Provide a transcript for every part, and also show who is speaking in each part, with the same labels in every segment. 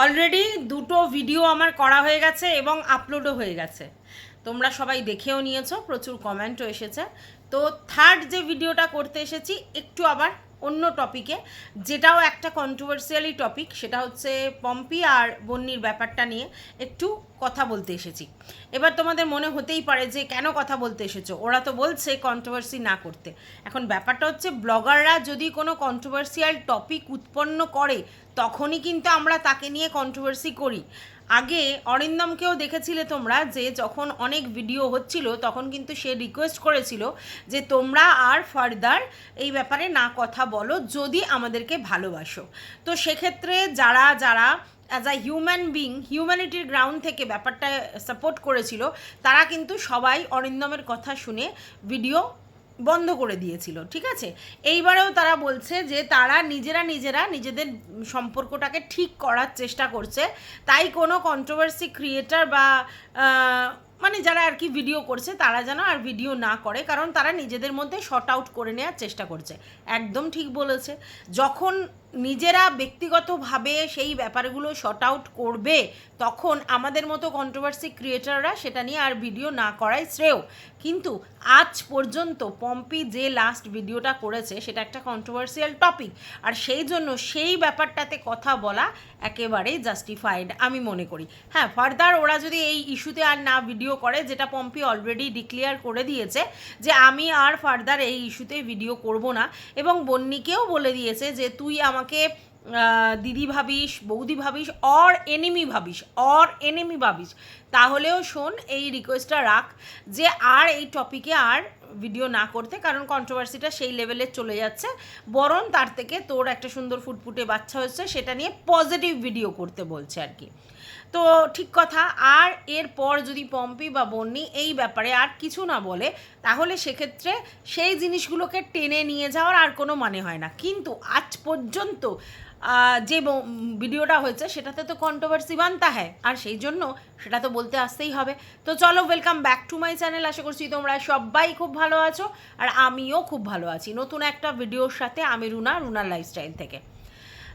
Speaker 1: Already দুটো video আমার করা হয়ে গেছে এবং আপলোডও হয়ে গেছে। তোমরা সবাই দেখেও নিয়েছো, প্রচুর কমেন্টও এসেছে। তো থার্ড যে ভিডিওটা করতে এসেছি, একটু আবার অন্য টপিকে যেটাও একটা কন্ট্রোভার্সিয়ালি টপিক সেটা হচ্ছে পম্পি আর বন্নির ব্যাপারটা নিয়ে একটু কথা বলতে এসেছি। এবার তোমাদের মনে হতেই পারে যে, কেন কথা বলতে এসেছ? ওরা তো বলছে কন্ট্রোভার্সি না করতে। এখন ব্যাপারটা হচ্ছে ব্লগাররা যদি কোনো কন্ট্রোভার্সিয়াল টপিক উৎপন্ন করে, তখনই কিন্তু আমরা তাকে নিয়ে কন্ট্রোভার্সি করি। আগে অরিন্দমকেও দেখেছিলে তোমরা যে যখন অনেক ভিডিও হচ্ছিল, তখন কিন্তু সে রিকোয়েস্ট করেছিল যে তোমরা আর ফার্দার এই ব্যাপারে না কথা বলো, যদি আমাদেরকে ভালোবাসো। তো সেক্ষেত্রে যারা যারা অ্যাজ আ হিউম্যান বিং হিউম্যানিটির গ্রাউন্ড থেকে ব্যাপারটা সাপোর্ট করেছিল, তারা কিন্তু সবাই অরিন্দমের কথা শুনে ভিডিও বন্ধ করে দিয়েছিল, ঠিক আছে? এইবারেও তারা বলছে যে তারা নিজেরা নিজেরা নিজেদের সম্পর্কটাকে ঠিক করার চেষ্টা করছে। তাই কোনো কন্ট্রোভার্সি ক্রিয়েটার বা মানে যারা আর কি ভিডিও করছে, তারা যেন আর ভিডিও না করে, কারণ তারা নিজেদের মধ্যে শর্ট আউট করে নেওয়ার চেষ্টা করছে। একদম ঠিক বলেছে। যখন নিজেরা ব্যক্তিগতভাবে সেই ব্যাপারগুলো শর্ট আউট করবে, তখন আমাদের মতো কন্ট্রোভার্সি ক্রিয়েটাররা সেটা নিয়ে আর ভিডিও না করাই শ্রেয়। কিন্তু আজ পর্যন্ত পম্পি যে লাস্ট ভিডিওটা করেছে, সেটা একটা কন্ট্রোভার্সিয়াল টপিক আর সেই জন্য সেই ব্যাপারটাতে কথা বলা একেবারেই জাস্টিফাইড আমি মনে করি। হ্যাঁ ফার্দার ওরা যদি এই ইস্যুতে আর না ভিডিও করে, যেটা পম্পি অলরেডি ডিক্লেয়ার করে দিয়েছে, যে আমি আর ফার্দার এই ইস্যুতে ভিডিও করব না, এবং বন্নিকেও বলে দিয়েছে যে, তুই আমাকে আহ, দিদি ভাবিস বৌদি ভাবিস অর এনিমি ভাবিস অর এনিমি ভাবিস তাহলেও শোন এই রিকোয়েস্টটা রাখ যে আর এই টপিকে আর ভিডিও না করতে কারণ কন্ট্রোভার্সিটা সেই লেভেলে চলে যাচ্ছে। বরং তার থেকে তোর একটা সুন্দর ফুটফুটে বাচ্চা হচ্ছে সেটা নিয়ে পজিটিভ ভিডিও করতে বলছে আর কি। তো ঠিক কথা। আর এরপর যদি পম্পি বা বন্নি এই ব্যাপারে আর কিছু না বলে, তাহলে সেক্ষেত্রে সেই জিনিসগুলোকে টেনে নিয়ে যাওয়ার আর কোনো মানে হয় না। কিন্তু আজ পর্যন্ত যে ভিডিওটা হয়েছে সেটাতে তো কন্ট্রোভার্সি বানতা হ্যায়। আর সেই জন্য সেটা তো বলতে আসতেই হবে। তো চলো welcome back to my channel আশা করছি তোমরা সবাই খুব ভালো আছো। আর আমিও খুব ভালো আছি। নতুন একটা ভিডিওর সাথে আমি রুনা, রুনার লাইফস্টাইল থেকে।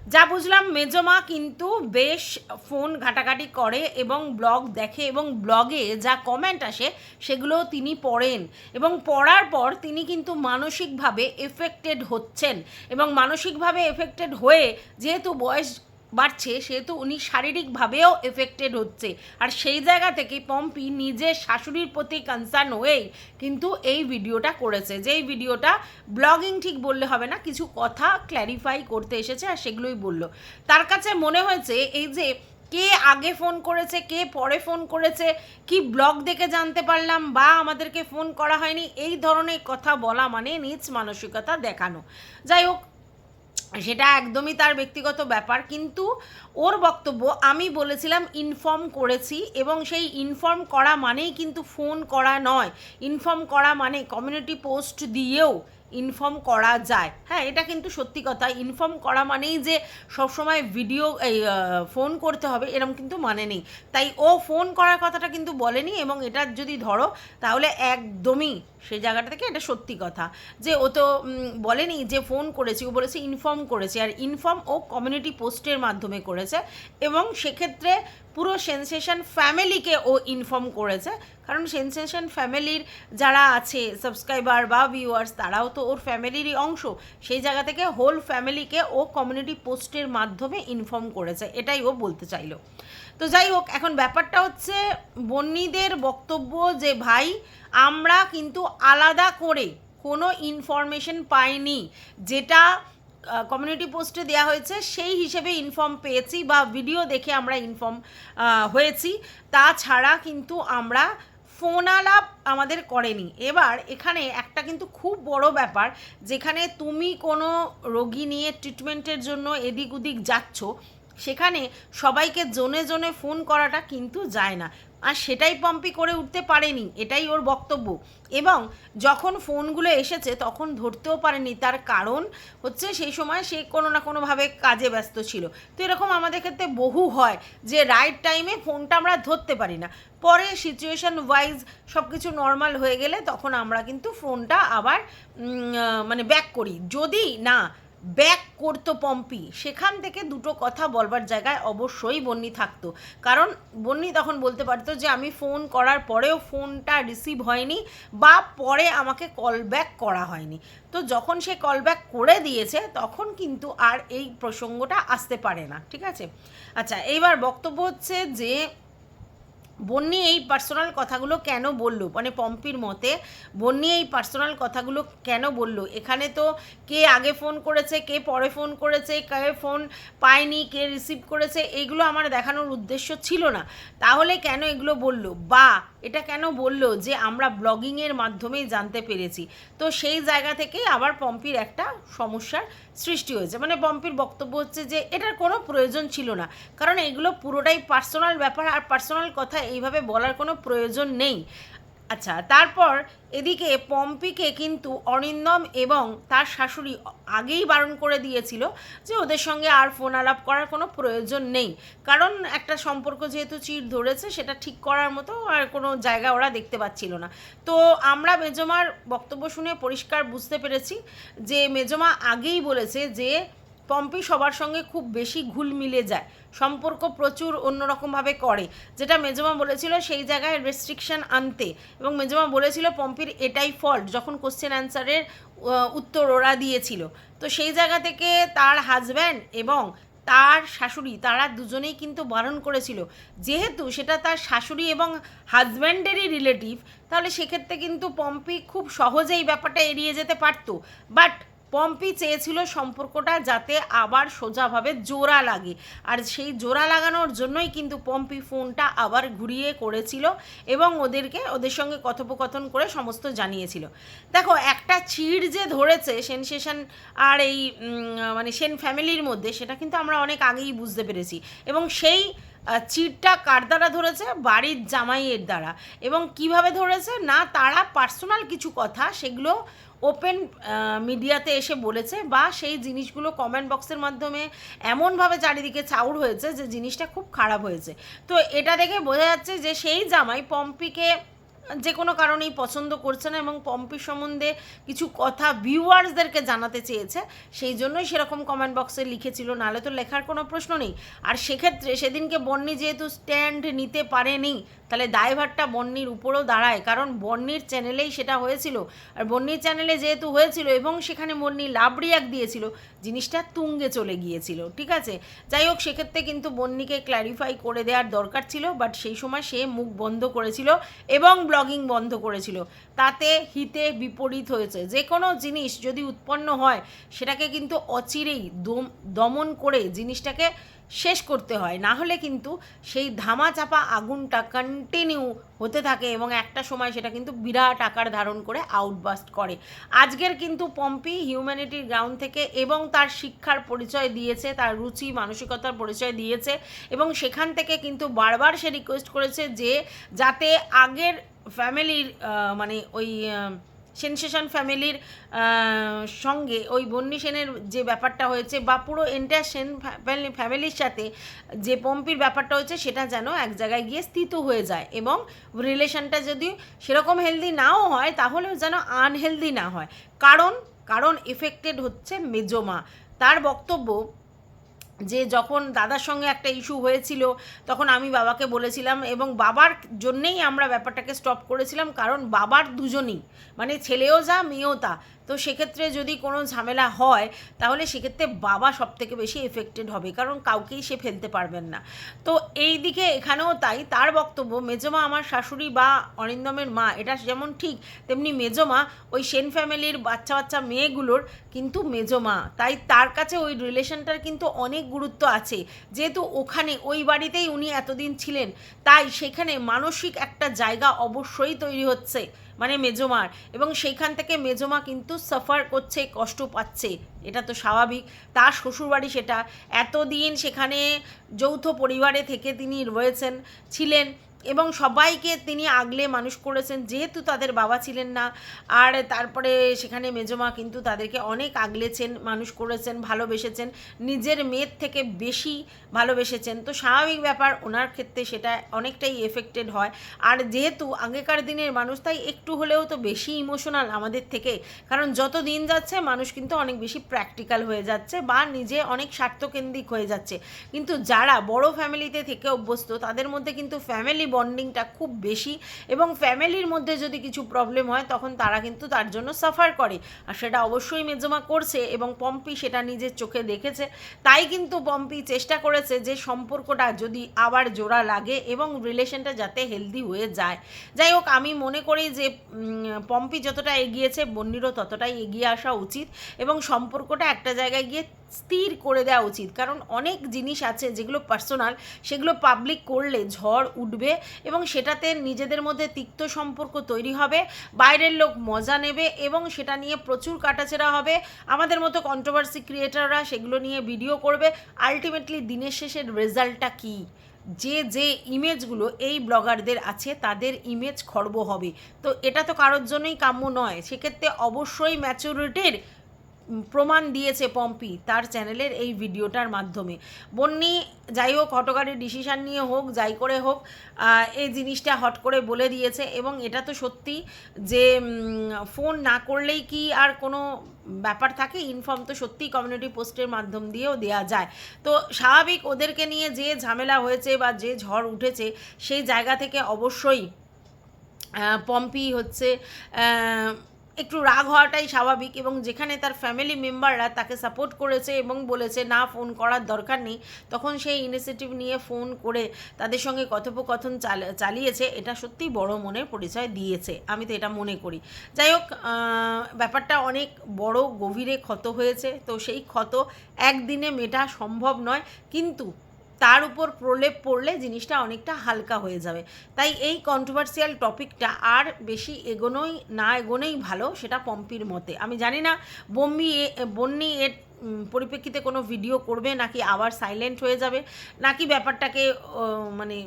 Speaker 1: যা বুঝলাম, মেজমা কিন্তু বেশ ফোন ঘাটাঘাটি করে এবং ব্লগ দেখে এবং ব্লগে যা কমেন্ট আসে সেগুলো তিনি পড়েন। এবং পড়ার পর তিনি কিন্তু মানসিকভাবে এফেক্টেড হচ্ছেন। এবং মানসিকভাবে এফেক্টেড হয়ে যেহেতু বয়স বাড়ছে, সেহেতু উনি শারীরিকভাবেও এফেক্টেড হচ্ছে। আর সেই জায়গা থেকে পম্পি নিজের শাশুড়ির প্রতি কনসার্ন হয়েই কিন্তু এই ভিডিওটা করেছে। যেই ভিডিওটা ব্লগিং ঠিক বললে হবে না, কিছু কথা ক্ল্যারিফাই করতে এসেছে আর সেগুলোই বলল। তার কাছে মনে হয়েছে, এই যে কে আগে ফোন করেছে, কে পরে ফোন করেছে, কি ব্লগ দেখে জানতে পারলাম বা আমাদেরকে ফোন করা হয়নি, এই ধরনের কথা বলা মানে নিজ মানসিকতা দেখানো। যাই হোক সেটা একদমই তার ব্যক্তিগত ব্যাপার, কিন্তু ওর বক্তব্য আমি বলেছিলাম ইনফর্ম করেছি এবং সেই ইনফর্ম করা মানেই কিন্তু ফোন করা নয়। ইনফর্ম করা মানে কমিউনিটি পোস্ট দিয়েও ইনফর্ম করা যায়। হ্যাঁ এটা কিন্তু সত্যি কথা। ইনফর্ম করা মানেই যে সবসময় ভিডিও এই ফোন করতে হবে, এরম কিন্তু মানে নেই। তাই ও ফোন করার কথাটা কিন্তু বলেনি এবং এটা যদি ধরো, তাহলে একদমই সেই জায়গাটা থেকে এটা সত্যি কথা। যে ও তো বলেনি যে ফোন করেছি, ও বলেছে ইনফর্ম করেছে। আর ইনফর্ম ও কমিউনিটি পোস্টের মাধ্যমে করেছে এবং সেক্ষেত্রে পুরো সেন্সেশন ফ্যামিলিকে ও ইনফর্ম করেছে। কারণ সেন্সেশন ফ্যামিলির যারা আছে সাবস্ক্রাইবার বা ভিউয়ার্স তারাও তো ওর ফ্যামিলিরই অংশ। সেই জায়গা থেকে হোল ফ্যামিলিকে ও কমিউনিটি পোস্টের মাধ্যমে ইনফর্ম করেছে। এটাই ও বলতে চাইলো। তো যাই হোক, এখন ব্যাপারটা হচ্ছে বন্নিদের বক্তব্য যে, ভাই, আমরা কিন্তু আলাদা করে কোনো ইনফরমেশন পাইনি যেটা কমিউনিটি পোস্টে দেওয়া হয়েছে। সেই হিসেবে ইনফর্ম পেয়েছি বা ভিডিও দেখে আমরা ইনফর্ম হয়েছি। তাছাড়া কিন্তু আমরা ফোন আলাপ আমাদের করেনি। এবার এখানে একটা কিন্তু খুব বড় ব্যাপার, যেখানে তুমি কোনো রোগী নিয়ে ট্রিটমেন্টের জন্য এদিক ওদিক যাচ্ছ, সেখানে সবাইকে জোনে জোনে ফোন করাটা কিন্তু যায় না। আর সেটাই পম্পি করে উঠতে পারেনি, এটাই ওর বক্তব্য। এবং যখন ফোনগুলো এসেছে, তখন ধরতেও পারেনি, তার কারণ হচ্ছে সেই সময় সে কোনো না কোনোভাবে কাজে ব্যস্ত ছিল। তো এরকম আমাদের ক্ষেত্রে বহু হয় যে রাইট টাইমে ফোনটা আমরা ধরতে পারি না। পরে সিচুয়েশন ওয়াইজ সব কিছু নর্মাল হয়ে গেলে তখন আমরা কিন্তু ফোনটা আবার মানে ব্যাক করি। যদি না ব্যাক করতো পম্পি। সেখান থেকে দুটো কথা বলবার জায়গায় অবশ্যই বন্নি থাকতো। কারণ বন্নি তখন বলতে পারতো যে, আমি ফোন করার পরেও ফোনটা রিসিভ হয়নি বা পরে আমাকে কল ব্যাক করা হয়নি। তো যখন সে কল ব্যাক করে দিয়েছে, তখন কিন্তু আর এই প্রসঙ্গটা আসতে পারে না। ঠিক আছে? আচ্ছা এইবার বক্তব্য হচ্ছে যে বন্নি এই পার্সোনাল কথাগুলো কেন বলল? মানে পম্পির মতে, বন্নি এই পার্সোনাল কথাগুলো কেন বলল? এখানে তো কে আগে ফোন করেছে, কে পরে ফোন করেছে, কে ফোন পায়নি, কে রিসিভ করেছে, এইগুলো আমার দেখানোর উদ্দেশ্য ছিল না। তাহলে কেন এগুলো বলল? বা এটা কেন বলল যে আমরা ব্লগিংয়ের মাধ্যমেই জানতে পেরেছি? তো সেই জায়গা থেকেই আবার পম্পির একটা সমস্যার সৃষ্টি হয়েছে। মানে পম্পির বক্তব্য হচ্ছে যে, এটার কোনো প্রয়োজন ছিল না। কারণ এগুলো পুরোটাই পার্সোনাল ব্যাপার আর পার্সোনাল কথা এইভাবে বলার কোনো প্রয়োজন নেই। আচ্ছা তারপর এদিকে পম্পিকে কিন্তু অরিন্দম এবং তার শাশুড়ি আগেই বারণ করে দিয়েছিল যে ওদের সঙ্গে আর ফোন আলাপ করার কোনো প্রয়োজন নেই। কারণ একটা সম্পর্ক যেহেতু চির ধরেছে, সেটা ঠিক করার মতো আর কোনো জায়গা ওরা দেখতে পাচ্ছিল না। তো আমরা মেজমার বক্তব্য শুনে পরিষ্কার বুঝতে পেরেছি যে মেজমা আগেই বলেছে যে পম্পি সবার সঙ্গে খুব বেশি ঘুল মিলে যায়। সম্পর্ক প্রচুর অন্যরকমভাবে করে। যেটা মেজমা বলেছিল, সেই জায়গায় রেস্ট্রিকশন আনতে। এবং মেজমা বলেছিল, পম্পির এটাই ফল্ট যখন কোশ্চেন অ্যান্সারের উত্তর ওরা দিয়েছিল। তো সেই জায়গা থেকে তার হাজব্যান্ড এবং তার শাশুড়ি, তারা দুজনেই কিন্তু বারণ করেছিল। যেহেতু সেটা তার শাশুড়ি এবং হাজব্যান্ডেরই রিলেটিভ তাহলে সেক্ষেত্রে কিন্তু পম্পি খুব সহজেই ব্যাপারটা এড়িয়ে যেতে পারতো। বাট পম্পি চেয়েছিল সম্পর্কটা যাতে আবার সোজাভাবে জোড়া লাগে। আর সেই জোড়া লাগানোর জন্যই কিন্তু পম্পি ফোনটা আবার ঘুরিয়ে করেছিল এবং ওদেরকে, ওদের সঙ্গে কথোপকথন করে সমস্ত জানিয়েছিল। দেখো, একটা চিড় যে ধরেছে সেনসেশন আর এই মানে সেন ফ্যামিলির মধ্যে, সেটা কিন্তু আমরা অনেক আগেই বুঝতে পেরেছি। এবং সেই চিটটা কার দ্বারা ধরেছে? বাড়ির জামাইয়ের দ্বারা। এবং কীভাবে ধরেছে? না, তারা পার্সোনাল কিছু কথা সেগুলো ওপেন মিডিয়াতে এসে বলেছে বা সেই জিনিসগুলো কমেন্ট বক্সের মাধ্যমে এমনভাবে চারিদিকে চাউর হয়েছে যে জিনিসটা খুব খারাপ হয়েছে। তো এটা দেখে বোঝা যাচ্ছে যে সেই জামাই পম্পিকে যে কোনো কারণেই পছন্দ করছে না এবং পম্পি সম্বন্ধে কিছু কথা ভিউয়ার্সদেরকে জানাতে চেয়েছে, সেই জন্যই সেরকম কমেন্ট বক্সে লিখেছিল, নাহলে তো লেখার কোনো প্রশ্ন নেই। আর সেক্ষেত্রে সেদিনকে বন্নি যেহেতু স্ট্যান্ড নিতে পারেনি তাহলে দায়ভারটা বন্নির উপরেও দাঁড়ায়, কারণ বন্নির চ্যানেলেই সেটা হয়েছিল। আর বন্নির চ্যানেলে যেহেতু হয়েছিল এবং সেখানে বন্নি লাভ রিয়াক্ট দিয়েছিল, জিনিসটা তুঙ্গে চলে গিয়েছিল, ঠিক আছে? যাই হোক, সেক্ষেত্রে কিন্তু বন্নিকে ক্ল্যারিফাই করে দেওয়ার দরকার ছিল বাট সেই সময় সে মুখ বন্ধ করেছিল এবং ব্লগিং বন্ধ করেছিল। তাতে হিতে বিপরীত হয়েছে। যে কোনো জিনিস যদি উৎপন্ন হয়, সেটাকে কিন্তু অচিরেই দম, দমন করে জিনিসটাকে শেষ করতে হয়। না হলে কিন্তু সেই ধামা চাপা আগুনটা কন্টিনিউ হতে থাকে এবং একটা সময় সেটা কিন্তু বিরাট আকার ধারণ করে আউটবাস্ট করে। আজকের কিন্তু পম্পি হিউম্যানিটির গ্রাউন্ড থেকে এবং তার শিক্ষার পরিচয় দিয়েছে, তার রুচি, মানসিকতার পরিচয় দিয়েছে এবং সেখান থেকে কিন্তু বারবার সে রিকোয়েস্ট করেছে যে যাতে আগের ফ্যামিলির মানে ওই সেনসেশন ফ্যামিলির সঙ্গে ওই বন্নি সেনের যে ব্যাপারটা হয়েছে বা পুরো এন্টায়ার সেন ফ্যামিলি ফ্যামিলির সাথে যে পম্পির ব্যাপারটা হয়েছে সেটা যেন এক জায়গায় গিয়ে স্থিত হয়ে যায় এবং রিলেশনটা যদি সেরকম হেলদি নাও হয় তাহলেও যেন আনহেলদি না হয়। কারণ কারণ এফেক্টেড হচ্ছে মেজমা তার বক্তব্য যে যখন দাদার সঙ্গে একটা ইস্যু হয়েছিল, তখন আমি বাবাকে বলেছিলাম এবং বাবার জন্যেই আমরা ব্যাপারটাকে স্টপ করেছিলাম, কারণ বাবার দুজনই মানে ছেলেও যা, মেয়েও তা। তো সেক্ষেত্রে যদি কোনো ঝামেলা হয়, তাহলে সেক্ষেত্রে বাবা সব থেকে বেশি এফেক্টেড হবে, কারণ কাউকেই সে ফেলতে পারবেন না। তো এই দিকে এখানেও তাই, তার বক্তব্য, মেজমা আমার শাশুড়ি বা অরিন্দমের মা, এটা যেমন ঠিক, তেমনি মেজমা ওই সেন ফ্যামিলির বাচ্চা বাচ্চা মেয়েগুলোর কিন্তু মেজমা তাই তার কাছে ওই রিলেশনটার কিন্তু অনেক গুরুত্ব আছে। যেহেতু ওখানে ওই বাড়িতেই উনি এতদিন ছিলেন, তাই সেখানে মানসিক একটা জায়গা অবশ্যই তৈরি হচ্ছে মানে মেজমার এবং সেইখান থেকে মেজমা কিন্তু সাফার করছে, কষ্ট পাচ্ছে, এটা তো স্বাভাবিক। তার শ্বশুরবাড়ি সেটা। এতদিন সেখানে যৌথ পরিবারে থেকে তিনি রয়েছেন, ছিলেন। এবং সবাইকে তিনি আগলে মানুষ করেছেন, যেহেতু তাদের বাবা ছিলেন না। আর তারপরে সেখানে মেজমা কিন্তু তাদেরকে অনেক আগলেছেন, মানুষ করেছেন, ভালোবেসেছেন, নিজের মেয়ের থেকে বেশি ভালোবেসেছেন। তো স্বাভাবিক ব্যাপার, ওনার ক্ষেত্রে সেটা অনেকটাই এফেক্টেড হয়। আর যেহেতু আগেকার দিনের মানুষ, তাই একটু হলেও তো বেশি ইমোশনাল আমাদের থেকে। কারণ যত দিন যাচ্ছে, মানুষ কিন্তু অনেক বেশি প্র্যাকটিক্যাল হয়ে যাচ্ছে বা নিজে অনেক স্বার্থকেন্দ্রিক হয়ে যাচ্ছে। কিন্তু যারা বড় ফ্যামিলিতে থেকে অভ্যস্ত, তাদের মধ্যে কিন্তু ফ্যামিলি বন্ডিংটা খুব বেশি এবং ফ্যামিলির মধ্যে যদি কিছু প্রবলেম হয়, তখন তারা কিন্তু তার জন্য সাফার করে। আর সেটা অবশ্যই মেজমা করছে এবং পম্পি সেটা নিজের চোখে দেখেছে। তাই কিন্তু পম্পি চেষ্টা করেছে যে সম্পর্কটা যদি আবার জোড়া লাগে এবং রিলেশনটা যাতে হেলদি হয়ে যায়। যাই হোক, আমি মনে করি যে পম্পি যতটা এগিয়েছে, বন্নিরও ততটাই এগিয়ে আসা উচিত এবং সম্পর্কটা একটা জায়গায় গিয়ে স্থির করে দেওয়া উচিত। কারণ অনেক জিনিস আছে যেগুলো পার্সোনাল সেগুলো পাবলিক করলে ঝড় উঠবে এবং সেটাতে নিজেদের মধ্যে তিক্ত সম্পর্ক তৈরি হবে, বাইরের লোক মজা নেবে এবং সেটা নিয়ে প্রচুর কাটাছেড়া হবে। আমাদের মতো কন্ট্রোভার্সি ক্রিয়েটাররা সেগুলো নিয়ে ভিডিও করবে। আলটিমেটলি দিনের শেষের রেজাল্টটা কী? যে যে ইমেজগুলো এই ব্লগারদের আছে, তাদের ইমেজ খর্ব হবে। তো এটা তো কারোর জন্যই কাম্য নয়। সেক্ষেত্রে অবশ্যই ম্যাচুরিটির প্রমাণ দিয়েছে পম্পি তার চ্যানেলের এই ভিডিওটার মাধ্যমে। বন্নি, যাই হোক হটকারের ডিসিশান নিয়ে হোক, যাই করে হোক এই জিনিসটা হট করে বলে দিয়েছে এবং এটা তো সত্যি যে ফোন না করলেই কি আর কোনো ব্যাপার থাকে? ইনফর্ম তো সত্যিই কমিউনিটি পোস্টের মাধ্যম দিয়েও দেওয়া যায়। তো স্বাভাবিক ওদেরকে নিয়ে যে ঝামেলা হয়েছে বা যে ঝড় উঠেছে, সেই জায়গা থেকে অবশ্যই পম্পি হচ্ছে একটু রাগ হওয়াটাই স্বাভাবিক এবং যেখানে তার ফ্যামিলি মেম্বাররা তাকে সাপোর্ট করেছে এবং বলেছে, না ফোন করার দরকার নেই। তখন সেই ইনিশিয়েটিভ নিয়ে ফোন করে তাদের সঙ্গে কথোপকথন চাল- চালিয়েছে। এটা সত্যিই বড় মনের পরিচয় দিয়েছে। আমি তো এটা মনে করি। যাই হোক ব্যাপারটা অনেক বড়, গভীরে ক্ষত হয়েছে। তো সেই ক্ষত একদিনে মেটা সম্ভব নয়। কিন্তু তার উপর প্রলেপ পড়লে জিনিসটা অনেকটা হালকা হয়ে যাবে। তাই এই কন্ট্রোভার্সিয়াল টপিকটা আর বেশি এগোনোই, না এগোনোই ভালো সেটা পম্পির মতে। আমি জানি না বম্বি এ- বন্যি এর পরিপ্রেক্ষিতে কোনো ভিডিও করবে নাকি আবার সাইলেন্ট হয়ে যাবে, নাকি ব্যাপারটাকে মানে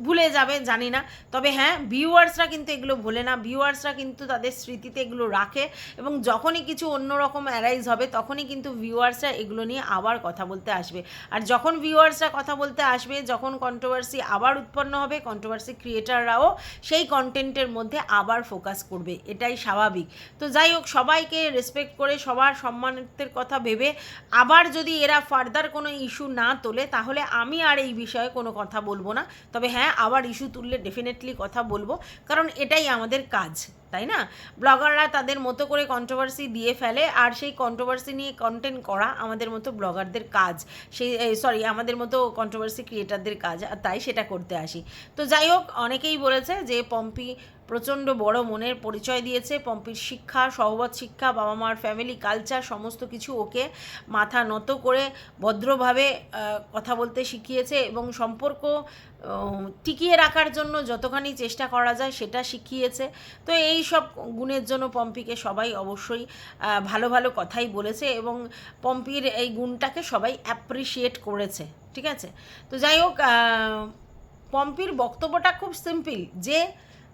Speaker 1: ভুলে যাবে, জানি না। তবে হ্যাঁ ভিউয়ার্সরা কিন্তু এগুলো ভোলে না। ভিউয়ার্সরা কিন্তু তাদের স্মৃতিতে এগুলো রাখে এবং যখনই কিছু অন্যরকম অ্যারাইজ হবে, তখনই কিন্তু ভিউয়ার্সরা এগুলো নিয়ে আবার কথা বলতে আসবে। আর যখন ভিউয়ার্সরা কথা বলতে আসবে, যখন কন্ট্রোভার্সি আবার উৎপন্ন হবে কন্ট্রোভার্সি ক্রিয়েটাররাও সেই কন্টেন্টের মধ্যে আবার ফোকাস করবে। এটাই স্বাভাবিক। তো যাই হোক, সবাইকে রেসপেক্ট করে, সবার সম্মানের কথা ভেবে আবার যদি এরা ফার্দার কোনো ইস্যু না তোলে, তাহলে আমি আর এই বিষয়ে কোনো কথা বলব না। তবে হ্যাঁ আবার ইস্যু তুললে ডেফিনেটলি কথা বলব। কারণ এটাই আমাদের কাজ, তাই না? ব্লগাররা তাদের মতো করে কন্ট্রোভার্সি দিয়ে ফেলে, আর সেই কন্ট্রোভার্সি নিয়ে কন্টেন্ট করা আমাদের মতো ব্লগারদের কাজ। সেই সরি আমাদের মতো কন্ট্রোভার্সি ক্রিয়েটারদের কাজ, আর তাই সেটা করতে আসি। তো যাই হোক, অনেকেই বলেছে যে পম্পি প্রচণ্ড বড় মনের পরিচয় দিয়েছে পম্পির শিক্ষা, সহবত শিক্ষা বাবা মার ফ্যামিলি কালচার সমস্ত কিছু ওকে মাথা নত করে ভদ্রভাবে কথা বলতে শিখিয়েছে এবং সম্পর্ক টিকিয়ে রাখার জন্য যতখানি চেষ্টা করা যায় সেটা শিখিয়েছে। তো এই সব গুণের জন্য পম্পিকে সবাই অবশ্যই ভালো ভালো কথাই বলেছে এবং পম্পির এই গুণটাকে সবাই অ্যাপ্রিসিয়েট করেছে, ঠিক আছে? তো যাই হোক পম্পির বক্তব্যটা খুব সিম্পল যে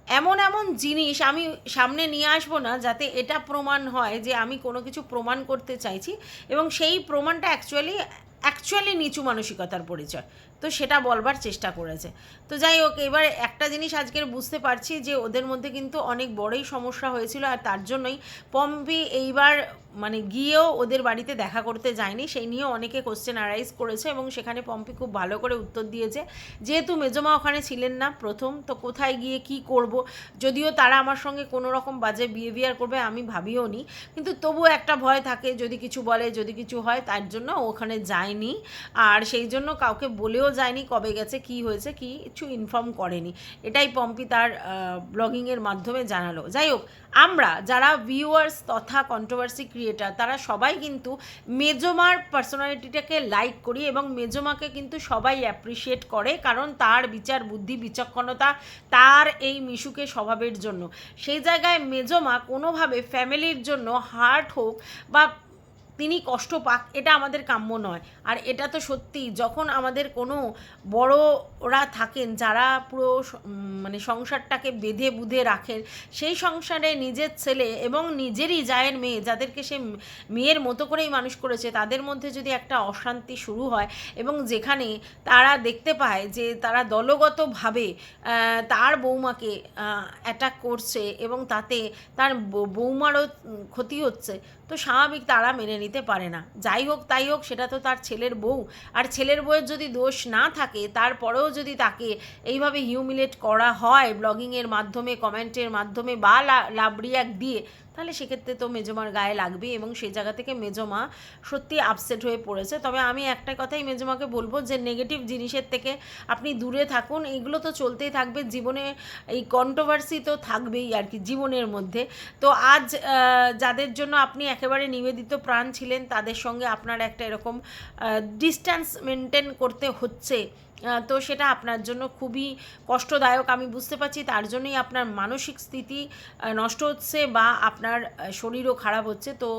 Speaker 1: এমন এমন জিনিস আমি সামনে নিয়ে আসব না যাতে এটা প্রমাণ হয় যে আমি কোনো কিছু প্রমাণ করতে চাইছি এবং সেই প্রমাণটা অ্যাকচুয়ালি অ্যাকচুয়ালি নিচু মানসিকতার পরিচয়। তো সেটা বলবার চেষ্টা করেছে। তো যাই হোক, এবার একটা জিনিস আজকের বুঝতে পারছি যে ওদের মধ্যে কিন্তু অনেক বড়ই সমস্যা হয়েছিল আর তার জন্যই পম্পি এইবার মানে গিয়েও ওদের বাড়িতে দেখা করতে যায়নি। সেই নিয়েও অনেকে কোশ্চেন অ্যারাইজ করেছে এবং সেখানে পম্পি খুব ভালো করে উত্তর দিয়েছে যেহেতু মেজমা ওখানে ছিলেন না প্রথম, তো কোথায় গিয়ে কি করব? যদিও তারা আমার সঙ্গে কোনো রকম বাজে বিহেভিয়ার করবে আমি ভাবিও নি। কিন্তু তবুও একটা ভয় থাকে, যদি কিছু বলে, যদি কিছু হয়, তার জন্য ওখানে যায়নি। আর সেই জন্য কাউকে বলেও যায়নি, কবে গেছে, কি হয়েছে কি কিছু ইনফর্ম করেনি। এটাই পম্পি তার ব্লগিংয়ের মাধ্যমে জানালো। যাই হোক, আমরা যারা ভিউয়ার্স তথা কন্ট্রোভার্সি ক্রিয়েটার তারা সবাই কিন্তু মেজমার পার্সোনালিটিটাকে লাইক করি এবং মেজমাকে কিন্তু সবাই অ্যাপ্রিসিয়েট করে, কারণ তার বিচার বুদ্ধি, বিচক্ষণতা, তার এই মিশুকে স্বভাবের জন্য। সেই জায়গায় মেজমা কোনোভাবে ফ্যামিলির জন্য হার্ট হোক বা তিনি কষ্ট পাক, এটা আমাদের কাম্য নয়। আর এটা তো সত্যি, যখন আমাদের কোনো বড়রা থাকেন, যারা পুরো মানে সংসারটাকে বেঁধে বুধে রাখেন, সেই সংসারে নিজের ছেলে এবং নিজেরই জায়ের মেয়ে, যাদেরকে সে মেয়ের মতো করেই মানুষ করেছে, তাদের মধ্যে যদি একটা অশান্তি শুরু হয় এবং যেখানে তারা দেখতে পায় যে তারা দলগতভাবে তার বৌমাকে অ্যাটাক করছে এবং তাতে তার বৌমারও ক্ষতি হচ্ছে, তো স্বাভাবিক তারা মেনে নিতে পারে না। যাই হোক, তাই হোক, সেটা তো তার ছেলের বউ। আর ছেলের বউয়ের যদি দোষ না থাকে, তারপরেও যদি তাকে এইভাবে হিউমিলেট করা হয় ব্লগিংয়ের মাধ্যমে কমেন্টের মাধ্যমে বা লাভ রিয়াক্ট দিয়ে তাহলে সেক্ষেত্রে তো মেজমার গায়ে লাগবে এবং সেই জায়গা থেকে মেজমা সত্যি আপসেট হয়ে পড়েছে। তবে আমি একটা কথাই মেজমাকে বলব যে নেগেটিভ জিনিসের থেকে আপনি দূরে থাকুন। এগুলো তো চলতেই থাকবে। জীবনে এই কন্ট্রোভার্সি তো থাকবেই আর কি জীবনের মধ্যে। তো আজ যাদের জন্য আপনি একেবারে নিবেদিত প্রাণ ছিলেন, তাদের সঙ্গে আপনার একটা এরকম ডিস্ট্যান্স মেনটেন করতে হচ্ছে। তো সেটা আপনার জন্য খুবই কষ্টদায়ক। আমি বুঝতে পারছি তার জন্যই আপনার মানসিক স্থিতি নষ্ট হচ্ছে বা আপনার শরীরও খারাপ হচ্ছে। তো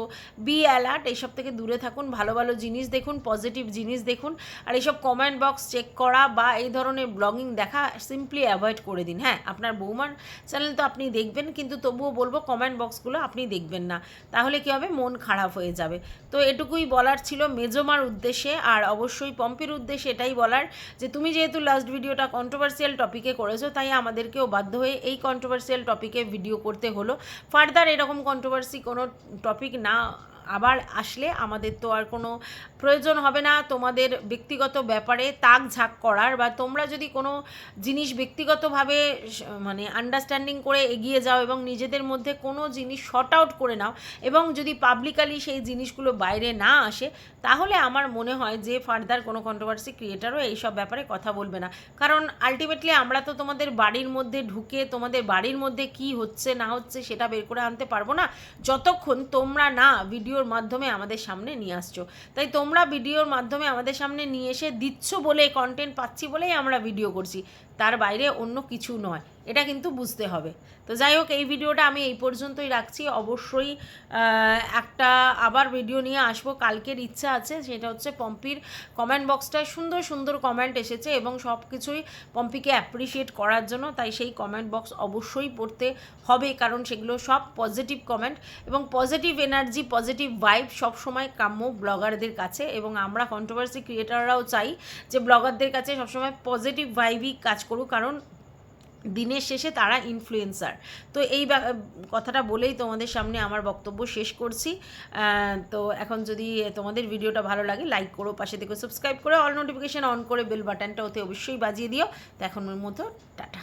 Speaker 1: বি অ্যালার্ট এইসব থেকে দূরে থাকুন, ভালো ভালো জিনিস দেখুন পজিটিভ জিনিস দেখুন। আর এইসব কমেন্ট বক্স চেক করা বা এই ধরনের ব্লগিং দেখা সিম্পলি অ্যাভয়েড করে দিন। হ্যাঁ আপনার বৌমার চ্যানেল তো আপনি দেখবেন, কিন্তু তবুও বলব কমেন্ট বক্সগুলো আপনি দেখবেন না। তাহলে কী হবে? মন খারাপ হয়ে যাবে। তো এটুকুই বলার ছিল মেজমার উদ্দেশ্যে। আর অবশ্যই পম্পের উদ্দেশ্যে এটাই বলার যে তুমি যেহেতু লাস্ট ভিডিওটা কন্ট্রোভার্সিয়াল টপিকে করেছ, তাই আমাদেরকেও বাধ্য হয়ে এই কন্ট্রোভার্সিয়াল টপিকে ভিডিও করতে হলো। ফার্দার এরকম কন্ট্রোভার্সি কোনো টপিক না আবার আসলে আমাদের তো আর কোনো প্রয়োজন হবে না তোমাদের ব্যক্তিগত ব্যাপারে তাক ঝাঁক করার বা তোমরা যদি কোনো জিনিস ব্যক্তিগতভাবে মানে আন্ডারস্ট্যান্ডিং করে এগিয়ে যাও এবং নিজেদের মধ্যে কোনো জিনিস শর্ট আউট করে নাও এবং যদি পাবলিকালি সেই জিনিসগুলো বাইরে না আসে, তাহলে আমার মনে হয় যে ফার্দার কোনো কন্ট্রোভার্সি ক্রিয়েটারও এইসব ব্যাপারে কথা বলবে না। কারণ আলটিমেটলি আমরা তো তোমাদের বাড়ির মধ্যে ঢুকে তোমাদের বাড়ির মধ্যে কি হচ্ছে না হচ্ছে সেটা বের করে আনতে পারব না। যতক্ষণ তোমরা না ভিডিওর মাধ্যমে আমাদের সামনে নিয়ে আসছো। তাই তোমরা ভিডিওর মাধ্যমে আমাদের সামনে নিয়ে এসে দিচ্ছ বলে কন্টেন্ট পাচ্ছি বলেই আমরা ভিডিও করছি। তার বাইরে অন্য কিছু নয়। এটা কিন্তু বুঝতে হবে। তো যাই হোক, এই ভিডিওটা আমি এই পর্যন্তই রাখছি। অবশ্যই একটা আবার ভিডিও নিয়ে আসব। কালকের ইচ্ছা আছে, সেটা হচ্ছে পম্পির কমেন্ট বক্সটায় সুন্দর সুন্দর কমেন্ট এসেছে এবং সব কিছুই পম্পিকে অ্যাপ্রিসিয়েট করার জন্য, তাই সেই কমেন্ট বক্স অবশ্যই পড়তে হবে, কারণ সেগুলো সব পজিটিভ কমেন্ট এবং পজিটিভ এনার্জি পজিটিভ ভাইব সবসময় কাম্য ব্লগারদের কাছে এবং আমরা কন্ট্রোভার্সি ক্রিয়েটাররাও চাই যে ব্লগারদের কাছে সবসময় পজিটিভ ভাইবই কাজ করুক, কারণ দিনের শেষে তারা ইনফ্লুয়েন্সার তো এই কথাটা বলেই তোমাদের সামনে আমার বক্তব্য শেষ করছি। তো এখন যদি তোমাদের ভিডিওটা ভালো লাগে লাইক করো, পাশে থেকে সাবস্ক্রাইব করে অল নোটিফিকেশান অন করে বেল বাটনটা ওতে অবশ্যই বাজিয়ে দিও। তো এখন ওর মতো, টাটা।